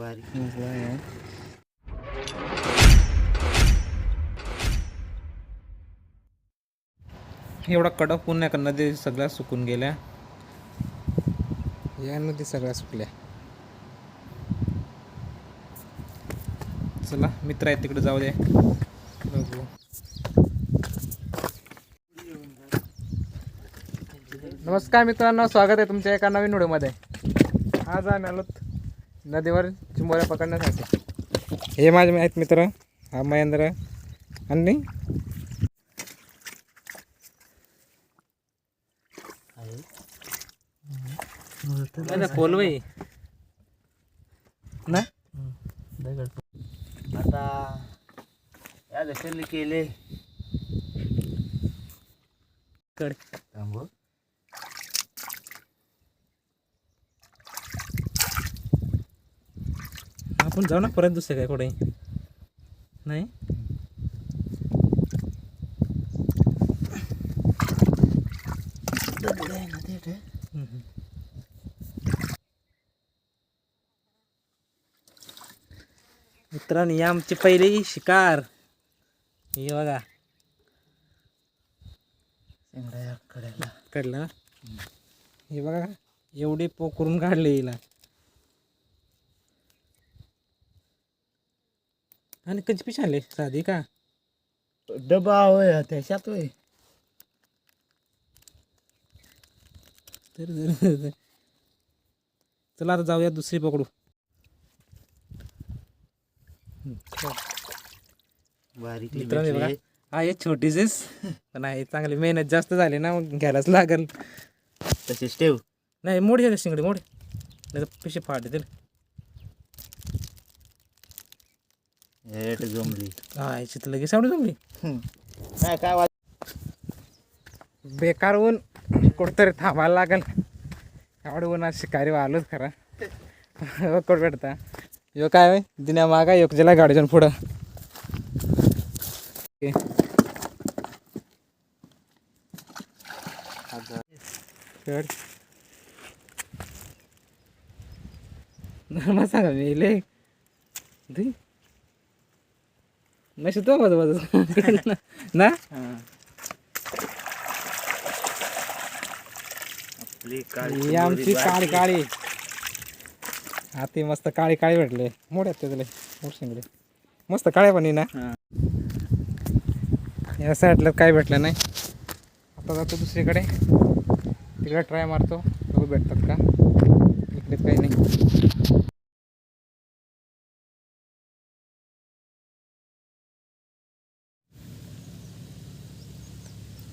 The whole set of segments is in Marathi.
आहे एवढा कडक ऊन आहे का नदी सगळ्या सुकून गेल्या. या नदी सगळ्या सुकल्या. चला मित्र आहेत तिकडे जाऊ दे. बघू. नमस्कार मित्रांनो स्वागत आहे तुमच्या एका नवीन व्हिडिओमध्ये. आज आम्ही आलो नदीवर चिंबोऱ्या पकडण्यासाठी. हे माझे आहेत मित्र. हा महेंद्र आणि कोलवाई ना? आता या केले. कडे आपण जाऊ ना परत दुसरे काय कुठे? नाही. मित्रांनो ही आमची पहिली शिकार. हे बघा. काढलं ना हे बघा एवढी पोकरून काढले हिला. आणि कधी पिश आणले साधी का? डबा होय त्याच्यात होय. तर तर- चला आता जाऊया दुसरी पकडू. बारीक मित्रांनो हे बघा. हा हे पण आहे चांगली मेहनत जास्त झाली ना मग घ्यायलाच लागेल. तसेच ठेव. नाही मोडी झाली शिंगडी मोडी. नाही तर पिशे फाट हेट जमली. हा याची तर लगेच आवडी जमली? काय काय वाट बेकार ऊन. कुठंतरी थांबायला लागेल. एवढं ऊन आज शिकारी आलोच खरा. कुठं भेटता यो काय होय? दिन्या मागा यो ज्याला गाडीच्या पुढं. मग सांगा मी ले तो बाजू बाजू ना आपली ही काळी आमची काळी काळी हाती मस्त काळी काळी भेटले मोठ्यात त्यातले मोठ शिंगडे मस्त काळ्या पण आहे ना हा. या साईडला काय भेटलं नाही आता जातो दुसरीकडे तिकडे ट्राय मारतो बघू भेटतात का इकडे काही नाही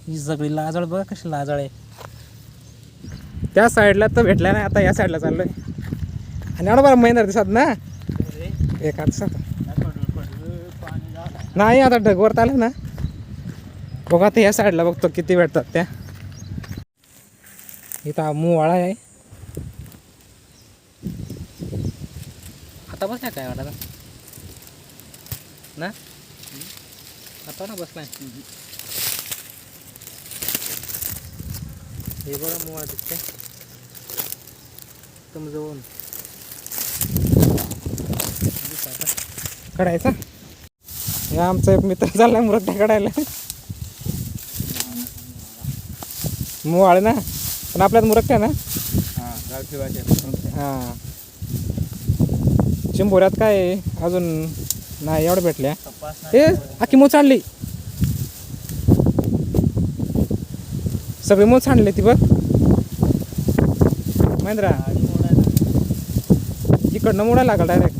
ही सगळी लाजळ बघा कशी लाजळ आहे. त्या साईडला तर भेटला नाही आता या साईडला चाललोय. आणि एवढा बरं महिना दिसत ना. एका दिवसात नाही आता ढगवर आलं ना. बघा आता या साईडला बघतो किती भेटतात त्या. इथं मुवाळा आहे. आता बसला काय वाटत ना? आता ना बसलाय? हे बघा मुवाळा दिसते जवळून कढायचा? हे आमचा एक मित्र चाललाय मुरट्या काढायला. मुवाळ ना. पण आपल्यात मुरट्या ना. हा हां. चिंबोऱ्यात काय? अजून नाही एवढं भेटल्या. ए अख्खी मूच आणली सगळी मूच आणली ती बघ. महेंद्रा. इकडनं मोडा लागला डायरेक्ट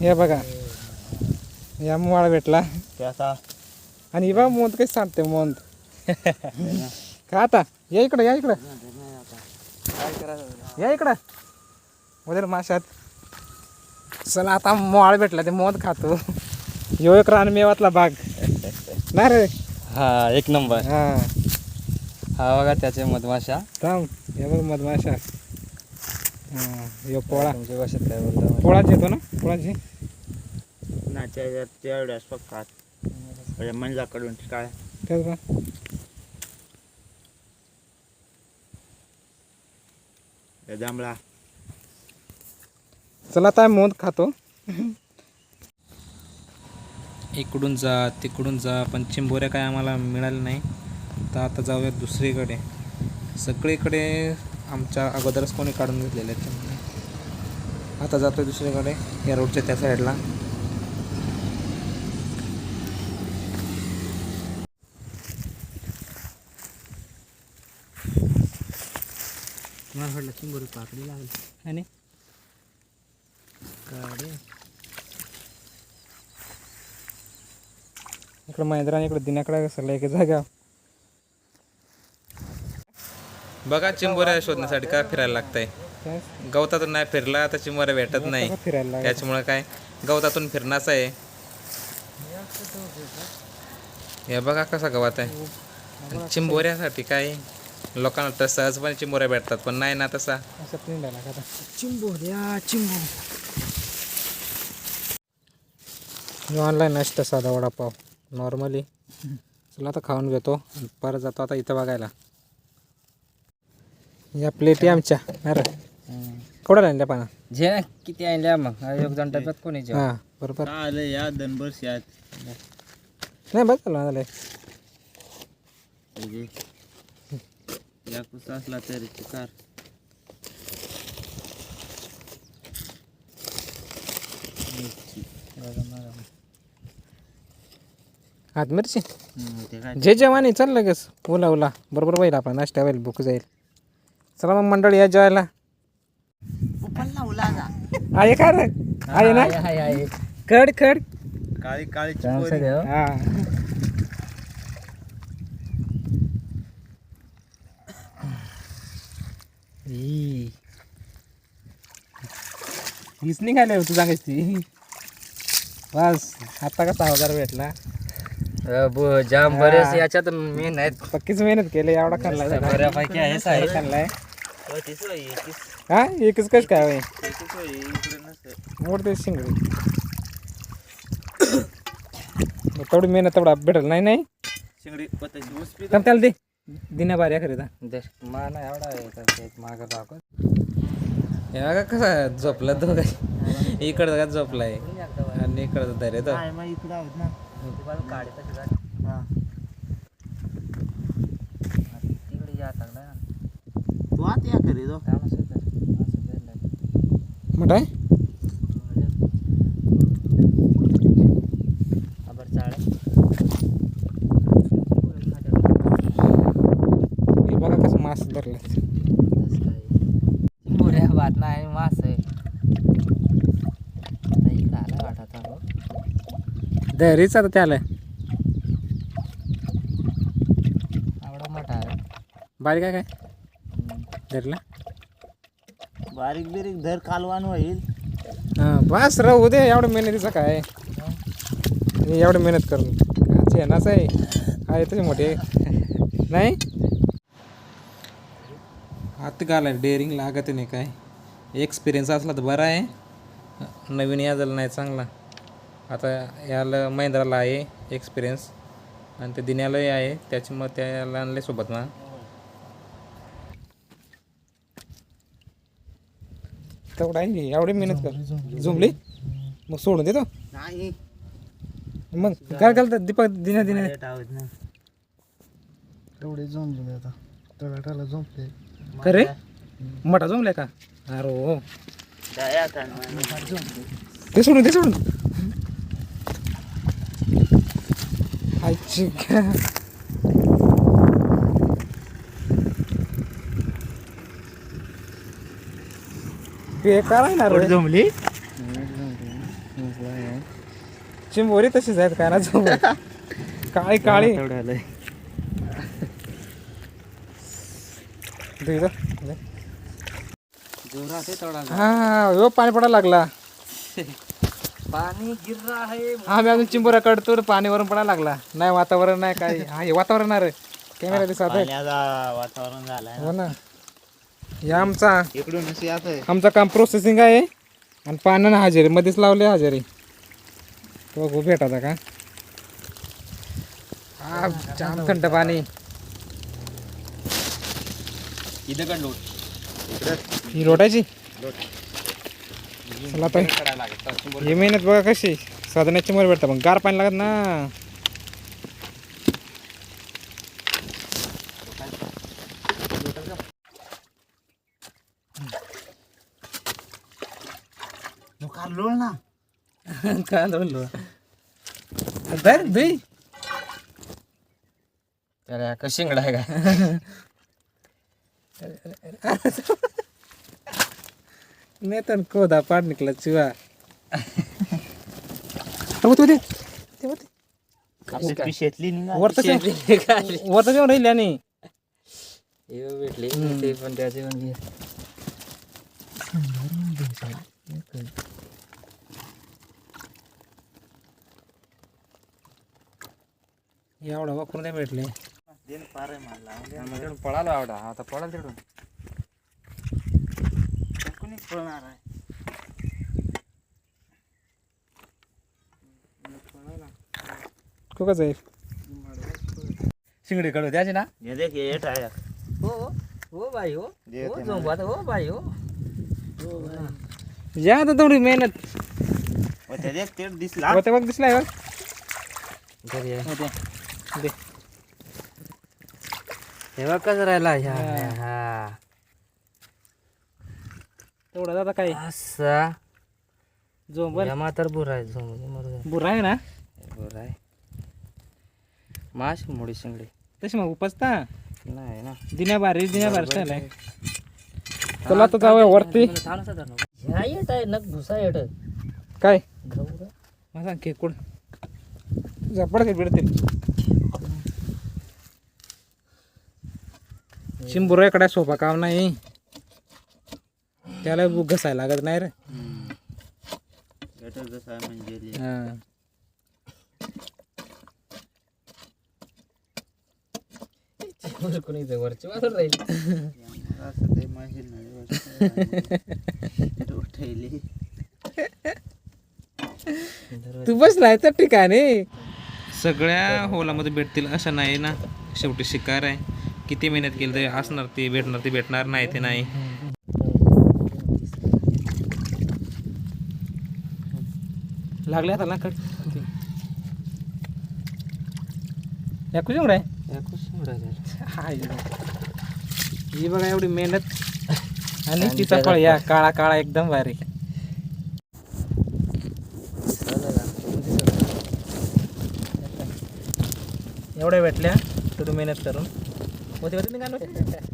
हे बघा. या मुवाळा भेटला. आणि बा मोंद काही सांगते मोंद. का आता? या इकडं या इकडं. या इकडं. उद्या माशात. चला आता मोळ भेटला ते मोद खातो. यो एक रान मेवातला बाग नाही रे. हा एक नंबर. हा. हा बघा त्याचे मधमाशा. थांब हे बघ मधमाशा. हा यो पोळा. तुमच्या भाषेत काय बोलता पोळाच येतो ना? पोळाची नाच्या तेवढ्याच पक्कात मंजाकडून काय? तेच का जांभळा. चला आता मोद खातो. इकडून जा तिकडून जा पण चिंबोऱ्या काय आम्हाला मिळाल्या नाही. तर आता जाऊया दुसरीकडे. सगळीकडे आमच्या अगोदरच कोणी काढून घेतलेले आहेत आता जातोय दुसरीकडे या रोडच्या त्या साईडला मला वाटलं चिंबोरी पाकडी लागली. आणि? काढे इकडं महिंद्रा आणि इकडं दिनाकडे कसं एक जागा. बघा चिंबोऱ्या शोधण्यासाठी काय फिरायला लागतंय. गवतातून नाही फिरला तर चिंबोऱ्या भेटत नाही. फिरायला त्याच्यामुळे काय? गवतातून फिरणाच आहे. हे बघा कसा गवत आहे. चिंबोऱ्यासाठी काय? लोकांना तर सहजपणे चिंबोऱ्या भेटतात पण नाही ना तसा. असं निघायला का आता? चिंबोऱ्या चिंबो ऑनलाईन नाश्ता साधा वडापाव. नॉर्मली. चला आता खाऊन घेतो परत जातो आता इथं बघायला. या प्लेटी आमच्या अरे केवढ्या आणल्या पाना? जे किती आणल्या मग? एक जण डब्यात कोणी हां बरोबर. आलं या दनभर शात नाही बस झालं झालं या कुसा असला तरी कार. हात मिरची ते काय जे जेवण चल लगेच. ओला ओला बरोबर होईल आपला. नाश्ता होईल भूक जाईल. चला मग मंडळी या जेवायला. आहे का रे? आहे ना? कड कड काळी काळी हा. ई. हीच निघाले तू सांगायची. ती बस आता कसा हजार भेटला? जाम बरेच याच्यात मी नाही पक्कीच मेहनत केली एवढा सगळा. बऱ्यापैकी आहे हे खाल्लाय हा एकच कश काय होय? मोडते शिंगडी. तेवढी मेहनत तेवढा भेटल नाही नाही? शिंगडी त्याला दे. दिना बाऱ्या खरेदा माना एवढा आहे माग दाखव. हे बघा कसा झोपला तो. काय इकडं का झोपलाय. आणि इकडं धरे तो काय मग इकडं आहोत ना तिकडे या चांगला तू आत या खरी तो मोठा आहे खबर चाळ हे बघा कसं मास धरलं मोऱ्या भात नाही मास आहे आता इकडं आला वाटत हो दरीच आता त्याला. एवढा मोठा आहे. बारीक आहे काय? धरला बारीक बिरीक धर कालवान होईल. हां बस राहू दे एवढं मेहनतीचं काय? मी एवढं मेहनत करून. काचे नाच आहे. आहे तसे मोठे. नाही? हात घालाय डेअरिंग लागत नाही काय. एक्सपिरियन्स असला तर बरा आहे. नवीन याजला नाही चांगला. आता याला महिंद्राला आहे एक्सपिरियन्स आणि ते दिन्यालाही आहे त्याच्यामुळे त्याला आणले सोबत ना. तेवढं आहे एवढी मेहनत कर. झुमली? मग सोडून देतो. नाही. मग काय घालतात दीपक दिना दिना आहोत ना तेवढे जमले आता. तळाटाला जमले खरे मोठा जमलाय का? अरे हो. ते सोडून ते सोडून. गा- बेकार आहे ना रे जमली चिंबोरी तशीच आहेत काय ना काळी काळी हा हो पाणी पडायला लागला पाणी गिर रहा है हा मी अजून चिंबोऱ्या कडतो रे पाणी वरून पडायला लागला. नाही वातावरण नाही काय हा हे वातावरण आहे रे. कॅमेरा दिसत आहे. पाण्याचा वातावरण झालंय हो ना. हे आमचा इकडून यात आहे. आमचं काम प्रोसेसिंग आहे. आणि पाण्यानं हजेरी. मध्येच लावले हजेरी. तो बघू भेटायचा का? हा जाम थंड पाणी. इथं का लोट? ही लोटायची? चला आता ही मेहनत बघा कशी साधण्याची चिंबोरी भेटतं पण गार पाणी लागत ना ना काय बोललो धर दुई का शिंगडा आहे का नाही तर कोदा पाड निकला चिवा पिशेतली निघाली. वर तसे वर तसे राहिले आणि? हे भेटले ते पण त्याचे पण घे. एवढा वापरून नाही भेटले. देन पार आहे मला. तिकडून पळालो आवडा. आता पळाल तिकडून. कोणी पळणार आहे? खूपच आहे. शिंगडी कडू त्याचे ना? हे देख हे हो हो बाई हो. दे हो ते झोंबात हो बाई हो. या आता तेवढी मेहनत. व ते देख ते दिसला. होते बघ दिसलाय बघ. घरी आहे. दे. हे बघ कसं राहिला ह्या हा. तेवढा दादा काय? असा. जो बन या मातर बुरा आहे झोंब मरू बुरा आहे ना? बुरा आहे. माश मुडी शिंगडी. तशी मग उपसता? नाही ना. दिन्या बारी दिन्या बारी स्टाईल आहे. तुला तर जाऊया वरती. ह्या येत आहे नग भुसा येत. काय? मला सांग केकूड झपड काय बिडतील. शिंबुरा इकडे सोपा काम नाही. त्याला घसायला लागत नाही रे. हा. कोणी वरची राहील असं ते माझी नाही तू बसलाय तर ठिकाणी. सगळ्या होलामध्ये भेटतील असं नाही ना. शेवटी शिकार आहे. किती मेहनत केली तरी असणार ती भेटणार ती भेटणार नाही ते नाही. लागले आता ना कट? या कुठे आहे हाय. ही बघा एवढी मेहनत. आणि तिचा फळ या काळा काळा एकदम भारी. एवढ्या भेटल्या थोडी मेहनत करून. होती होती